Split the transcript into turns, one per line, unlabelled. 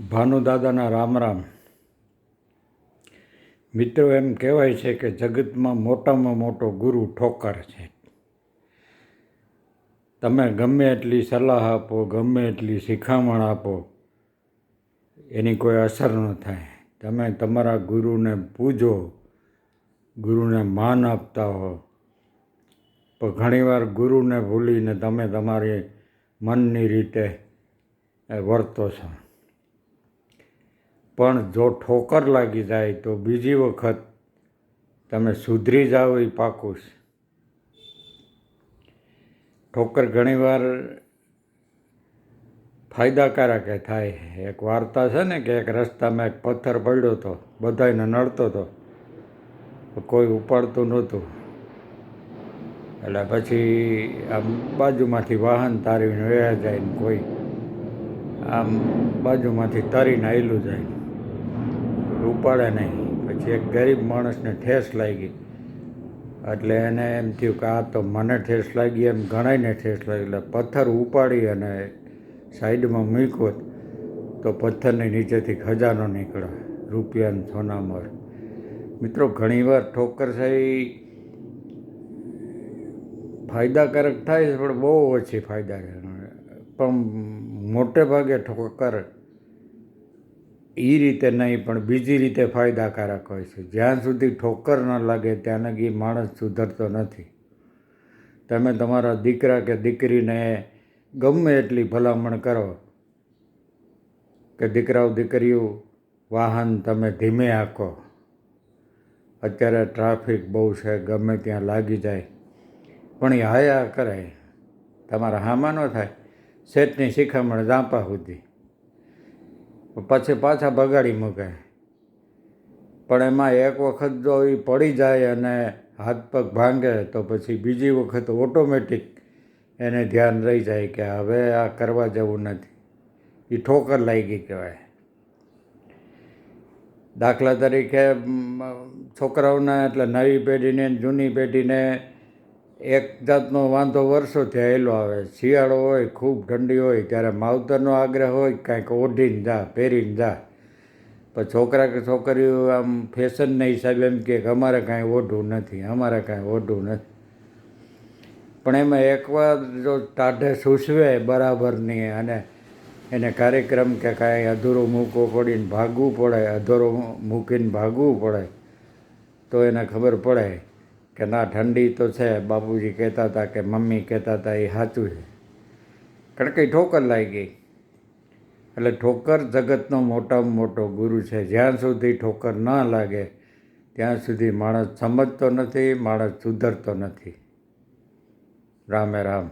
ભાનુદાદાના રામ રામ. મિત્રો, એમ કહેવાય છે કે જગતમાં મોટામાં મોટો ગુરુ ઠોકર છે. તમે ગમે એટલી સલાહ આપો, ગમે એટલી શિખામણ આપો, એની કોઈ અસર ન થાય. તમે તમારા ગુરુને પૂજો, ગુરુને માન આપતા હો. પણ ઘણીવાર ગુરુને ભૂલીને તમે તમારી મનની રીતે વર્તો છો. પણ જો ઠોકર લાગી જાય તો બીજી વખત તમે સુધરી જાઓ એ પાકું ઠોકર ઘણીવાર ફાયદાકારક થાય એક વાર્તા છે ને કે એક રસ્તામાં એક પથ્થર પડ્યો હતો બધાને નડતો હતો કોઈ ઉપાડતું નહોતું. એટલે પછી આમ બાજુમાંથી વાહન તારીને વયા જાય ને કોઈ. આમ બાજુમાંથી તરીને આવેલું જાય. ઉપાડે નહીં. પછી એક ગરીબ માણસને ઠેસ લાગી. એટલે એને એમ થયું કે આ તો મને ઠેસ લાગી, એમ ગણાયને ઠેસ લાગી. એટલે પથ્થર ઉપાડી અને સાઈડમાં મૂક્યો તો પથ્થરની નીચેથી ખજાનો નીકળે રૂપિયાને સોનામર મિત્રો, ઘણીવાર ઠોકરશાહી ફાયદાકારક થાય છે, પણ બહુ ઓછી ફાયદાકારક. પણ મોટે ભાગે ઠોકર એ રીતે નહીં, પણ બીજી રીતે ફાયદાકારક હોય છે. જ્યાં સુધી ઠોકર ન લાગે, ત્યાં લગી માણસ સુધરતો નથી. તમે તમારા દીકરા કે દીકરીને ગમે એટલી ભલામણ કરો કે દીકરાઓ, દીકરીઓ, વાહન તમે ધીમે આંકો. અત્યારે ટ્રાફિક બહુ છે, ગમે ત્યાં લાગી જાય. પણ એ હયા કરે તમારા હામાં ન થાય. શેઠની શિખામણ જાંપા સુધી. પછી પાછા બગાડી મૂકે. પણ એમાં એક વખત જો એ પડી જાય અને હાથ પગ ભાંગે, તો પછી બીજી વખત ઓટોમેટિક એને ધ્યાન રહી જાય કે હવે આ કરવા જેવું નથી. એ ઠોકર લાગી કહેવાય. દાખલા તરીકે છોકરાઓના એટલે નવી પેઢીને, જૂની પેઢીને એક જાતનો વાંધો વર્ષોથી આવેલો આવે. શિયાળો હોય, ખૂબ ઠંડી હોય, ત્યારે માવતરનો આગ્રહ હોય, કાંઈક ઓઢીને જા, પહેરીને જા. પણ છોકરા કે છોકરીઓ આમ ફેશનના હિસાબે એમ કે અમારે કાંઈ ઓઢવું નથી, અમારે કાંઈ ઓઢવું નથી. પણ એમાં એકવાર જો ટાઢે સૂસવે બરાબરની અને એને કાર્યક્રમ કે કાંઈ અધૂરો મૂકવો પડીને ભાગવું પડે, અધૂરો મૂકીને ભાગવું પડે, તો એને ખબર પડે. કે ના ઠંડી તો છે. બાપુજી કહેતા હતા કે મમ્મી કહેતા હતા, એ સાચું છે. કારણ કે ઠોકર લાગી ગઈ. એટલે ઠોકર જગતનો મોટામાં મોટો ગુરુ છે. જ્યાં સુધી ઠોકર ન લાગે, ત્યાં સુધી માણસ સમજતો નથી, માણસ સુધરતો નથી. રામે રામ.